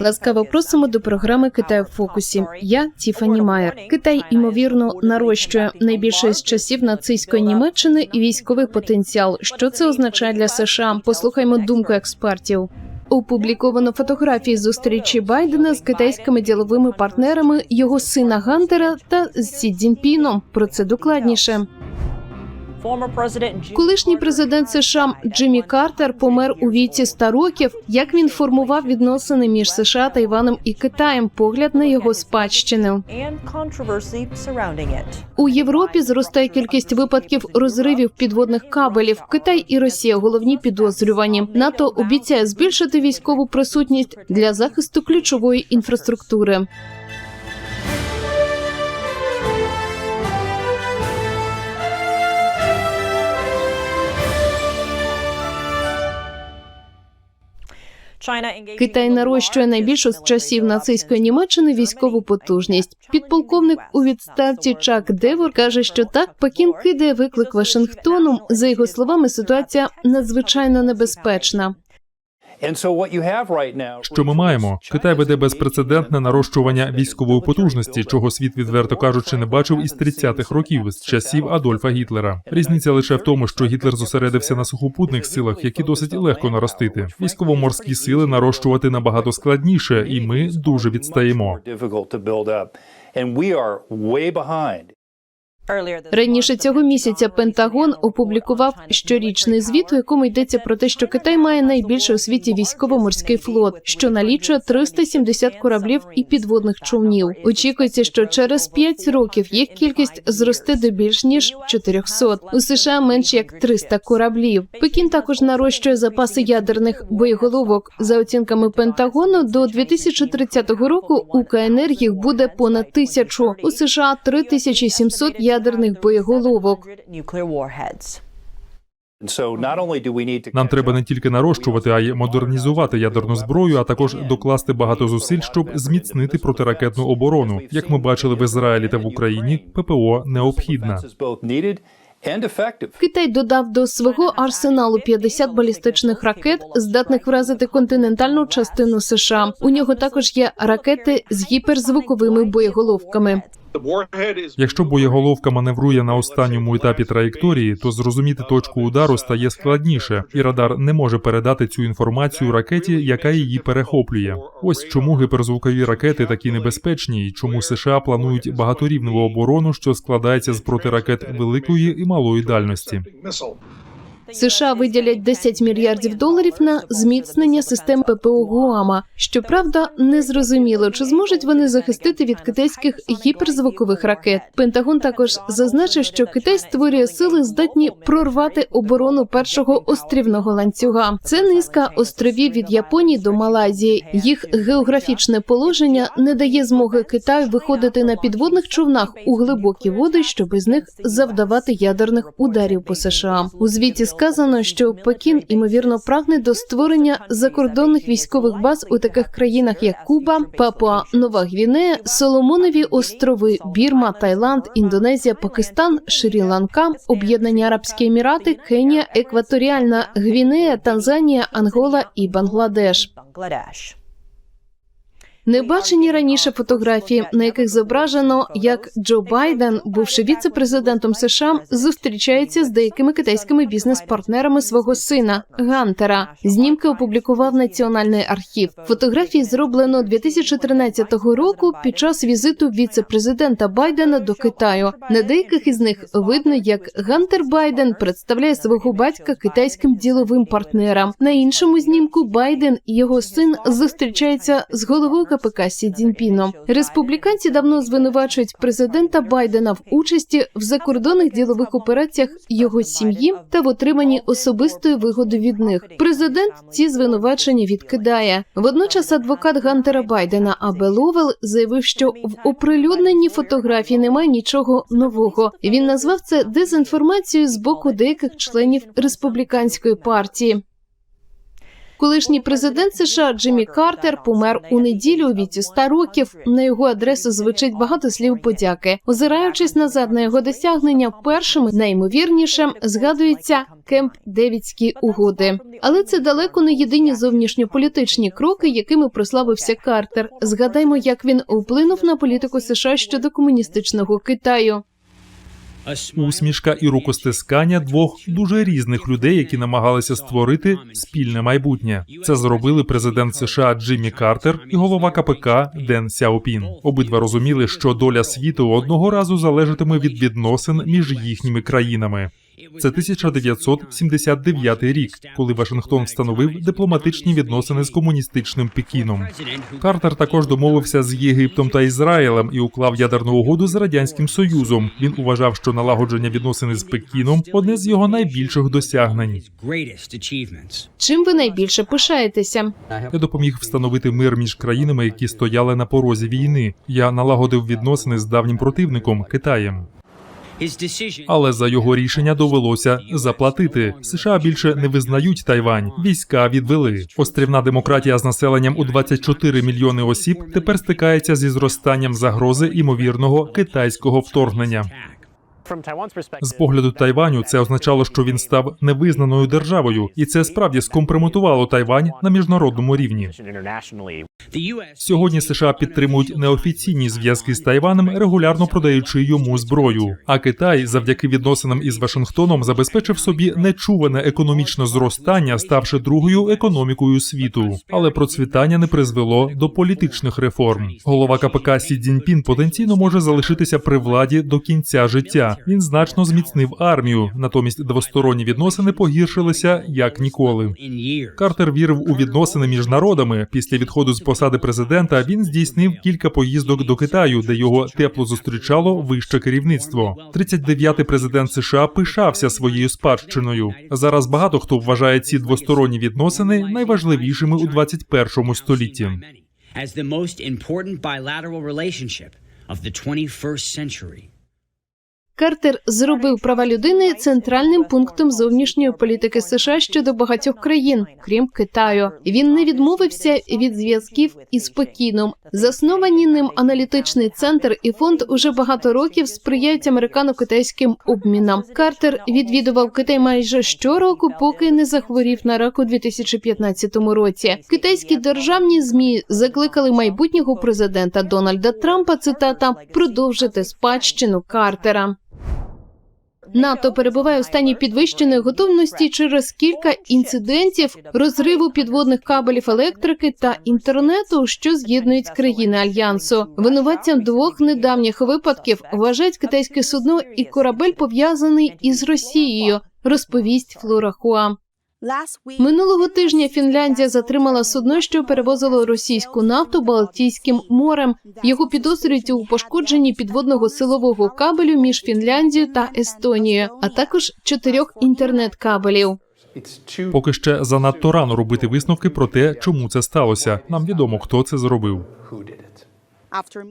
Ласкаво просимо до програми Китай в фокусі. Я Тіфані Майер. Китай ймовірно нарощує найбільше з часів нацистської Німеччини і військовий потенціал. Що це означає для США? Послухаймо думку експертів. Опубліковано фотографії зустрічі Байдена з китайськими діловими партнерами його сина Гантера та з Сі Цзіньпіном. Про це докладніше. Колишній президент США Джиммі Картер помер у віці 100 років. Як він формував відносини між США, Тайваном і Китаєм? Погляд на його спадщину. У Європі зростає кількість випадків розривів підводних кабелів. Китай і Росія головні підозрювані. НАТО обіцяє збільшити військову присутність для захисту ключової інфраструктури. Китай нарощує найбільшу з часів нацистської Німеччини військову потужність. Підполковник у відставці Чак Девор каже, що так Пекін кидає виклик Вашингтону. За його словами, ситуація надзвичайно небезпечна. Що ми маємо? Китай веде безпрецедентне нарощування військової потужності, чого світ, відверто кажучи, не бачив із 30-х років з часів Адольфа Гітлера. Різниця лише в тому, що Гітлер зосередився на сухопутних силах, які досить легко наростити. Військово-морські сили нарощувати набагато складніше, і ми дуже відстаємо. Раніше цього місяця Пентагон опублікував щорічний звіт, у якому йдеться про те, що Китай має найбільший у світі військово-морський флот, що налічує 370 кораблів і підводних човнів. Очікується, що через 5 років їх кількість зросте до більш ніж 400. У США менш як 300 кораблів. Пекін також нарощує запаси ядерних боєголовок. За оцінками Пентагону, до 2030 року у КНР їх буде понад тисячу. У США 3700 ядерних боєголовок. Нам треба не тільки нарощувати, а й модернізувати ядерну зброю, а також докласти багато зусиль, щоб зміцнити протиракетну оборону. Як ми бачили в Ізраїлі та в Україні, ППО необхідна. Китай додав до свого арсеналу 50 балістичних ракет, здатних вразити континентальну частину США. У нього також є ракети з гіперзвуковими боєголовками. Якщо боєголовка маневрує на останньому етапі траєкторії, то зрозуміти точку удару стає складніше, і радар не може передати цю інформацію ракеті, яка її перехоплює. Ось чому гіперзвукові ракети такі небезпечні, і чому США планують багаторівневу оборону, що складається з протиракет великої і малої дальності. США виділять 10 мільярдів доларів на зміцнення систем ППО Гуама. Щоправда, не зрозуміло, чи зможуть вони захистити від китайських гіперзвукових ракет. Пентагон також зазначив, що Китай створює сили, здатні прорвати оборону першого острівного ланцюга. Це низка островів від Японії до Малайзії. Їх географічне положення не дає змоги Китаю виходити на підводних човнах у глибокі води, щоб із них завдавати ядерних ударів по США. У звіті сказано, що Пекін імовірно прагне до створення закордонних військових баз у таких країнах, як Куба, Папуа Нова Гвінея, Соломонові острови, Бірма, Таїланд, Індонезія, Пакистан, Шрі-Ланка, Об'єднані Арабські Емірати, Кенія, Екваторіальна Гвінея, Танзанія, Ангола і Бангладеш. Не бачені раніше фотографії, на яких зображено, як Джо Байден, бувши віце-президентом США, зустрічається з деякими китайськими бізнес-партнерами свого сина Гантера. Знімки опублікував Національний архів. Фотографії зроблено 2013 року під час візиту віце-президента Байдена до Китаю. На деяких із них видно, як Гантер Байден представляє свого батька китайським діловим партнерам. На іншому знімку Байден і його син зустрічаються з головою КПК Сі Цзіньпіном. Республіканці давно звинувачують президента Байдена в участі в закордонних ділових операціях його сім'ї та в отриманні особистої вигоди від них. Президент ці звинувачення відкидає. Водночас адвокат Гантера Байдена Абе Ловел заявив, що в оприлюдненні фотографій немає нічого нового. Він назвав це дезінформацією з боку деяких членів республіканської партії. Колишній президент США Джиммі Картер помер у неділю у віці 100 років. На його адресу звучить багато слів подяки. Озираючись назад на його досягнення, першим найімовірнішим згадується Кемп Девідські угоди. Але це далеко не єдині зовнішньополітичні кроки, якими прославився Картер. Згадаймо, як він вплинув на політику США щодо комуністичного Китаю. Усмішка і рукостискання двох дуже різних людей, які намагалися створити спільне майбутнє. Це зробили президент США Джиммі Картер і голова КПК Ден Сяопін. Обидва розуміли, що доля світу одного разу залежатиме від відносин між їхніми країнами. Це 1979 рік, коли Вашингтон встановив дипломатичні відносини з комуністичним Пекіном. Картер також домовився з Єгиптом та Ізраїлем і уклав ядерну угоду з радянським союзом. Він вважав, що налагодження відносин з Пекіном одне з його найбільших досягнень. Чим ви найбільше пишаєтеся? Я допоміг встановити мир між країнами, які стояли на порозі війни. Я налагодив відносини з давнім противником Китаєм. Але за його рішення довелося заплатити. США більше не визнають Тайвань. Війська відвели. Острівна демократія з населенням у 24 мільйони осіб тепер стикається зі зростанням загрози імовірного китайського вторгнення. З погляду Тайваню це означало, що він став невизнаною державою, і це справді скомпрометувало Тайвань на міжнародному рівні. Сьогодні США підтримують неофіційні зв'язки з Тайванем, регулярно продаючи йому зброю. А Китай, завдяки відносинам із Вашингтоном, забезпечив собі нечуване економічне зростання, ставши другою економікою світу. Але процвітання не призвело до політичних реформ. Голова КПК Сі Цзіньпін потенційно може залишитися при владі до кінця життя. Він значно зміцнив армію, натомість двосторонні відносини погіршилися як ніколи. Картер вірив у відносини між народами. Після відходу з посади президента він здійснив кілька поїздок до Китаю, де його тепло зустрічало вище керівництво. 39-й президент США пишався своєю спадщиною. Зараз багато хто вважає ці двосторонні відносини найважливішими у 21 столітті. as the most important bilateral relationship of the 21st century. Картер зробив права людини центральним пунктом зовнішньої політики США щодо багатьох країн, крім Китаю. Він не відмовився від зв'язків із Пекіном. Засновані ним аналітичний центр і фонд уже багато років сприяють американо-китайським обмінам. Картер відвідував Китай майже щороку, поки не захворів на рак у 2015 році. Китайські державні змі закликали майбутнього президента Дональда Трампа цитата продовжити спадщину Картера. НАТО перебуває у стані підвищеної готовності через кілька інцидентів розриву підводних кабелів електрики та інтернету, що з'єднують країни альянсу. Винуватцям двох недавніх випадків вважають китайське судно і корабель пов'язаний із Росією. Розповість Флора Хуа. Минулого тижня Фінляндія затримала судно, що перевозило російську нафту Балтійським морем. Його підозрюють у пошкодженні підводного силового кабелю між Фінляндією та Естонією, а також чотирьох інтернет-кабелів. Поки ще занадто рано робити висновки про те, чому це сталося. Нам відомо, хто це зробив.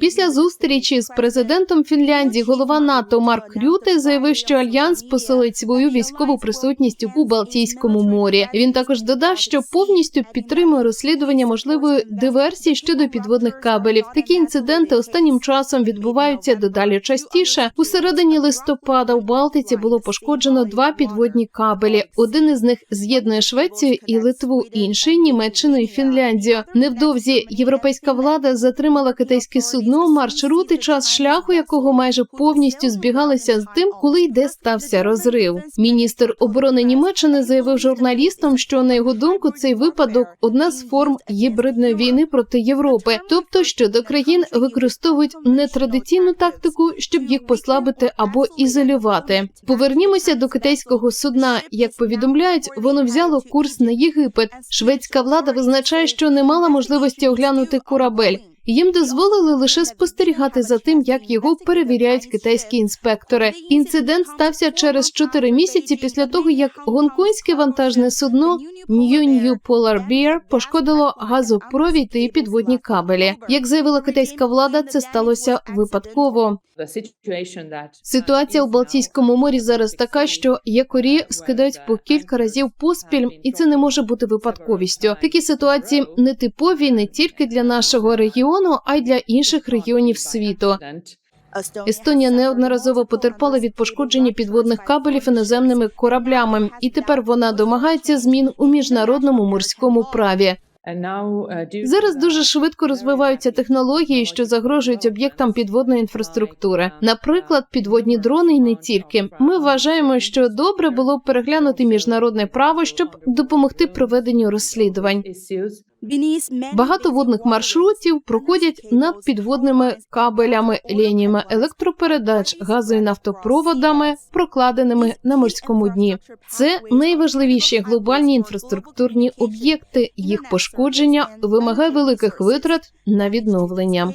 Після зустрічі з президентом Фінляндії голова НАТО Марк Рюте заявив, що альянс посилить свою військову присутність у Балтійському морі. Він також додав, що повністю підтримує розслідування можливої диверсії щодо підводних кабелів. Такі інциденти останнім часом відбуваються дедалі частіше. У середині листопада у Балтиці було пошкоджено два підводні кабелі. Один із них з'єднує Швецію і Литву, інший Німеччину і Фінляндію. Невдовзі європейська влада затримала китайське судно, маршрут і час шляху, якого майже повністю збігалися з тим, коли й де стався розрив. Міністр оборони Німеччини заявив журналістам, що на його думку цей випадок одна з форм гібридної війни проти Європи, тобто щодо країн використовують нетрадиційну тактику, щоб їх послабити або ізолювати. Повернімося до китайського судна. Як повідомляють, воно взяло курс на Єгипет. Шведська влада визначає, що не мала можливості оглянути корабель. Їм дозволили лише спостерігати за тим, як його перевіряють китайські інспектори. Інцидент стався через чотири місяці після того, як гонконгське вантажне судно New New Polar Bear пошкодило газопровід і підводні кабелі. Як заявила китайська влада, це сталося випадково. Ситуація у Балтійському морі зараз така, що якорі скидають по кілька разів поспіль, і це не може бути випадковістю. Такі ситуації нетипові не тільки для нашого регіону, а й для інших регіонів світу. Естонія неодноразово потерпала від пошкодження підводних кабелів іноземними кораблями, і тепер вона домагається змін у міжнародному морському праві. Зараз дуже швидко розвиваються технології, що загрожують об'єктам підводної інфраструктури. Наприклад, підводні дрони і не тільки. Ми вважаємо, що добре було б переглянути міжнародне право, щоб допомогти проведенню розслідувань. Багато водних маршрутів проходять над підводними кабелями, лініями електропередач, газові нафтопроводами, прокладеними на морському дні. Це найважливіші глобальні інфраструктурні об'єкти. Їх пошкодження вимагає великих витрат на відновлення.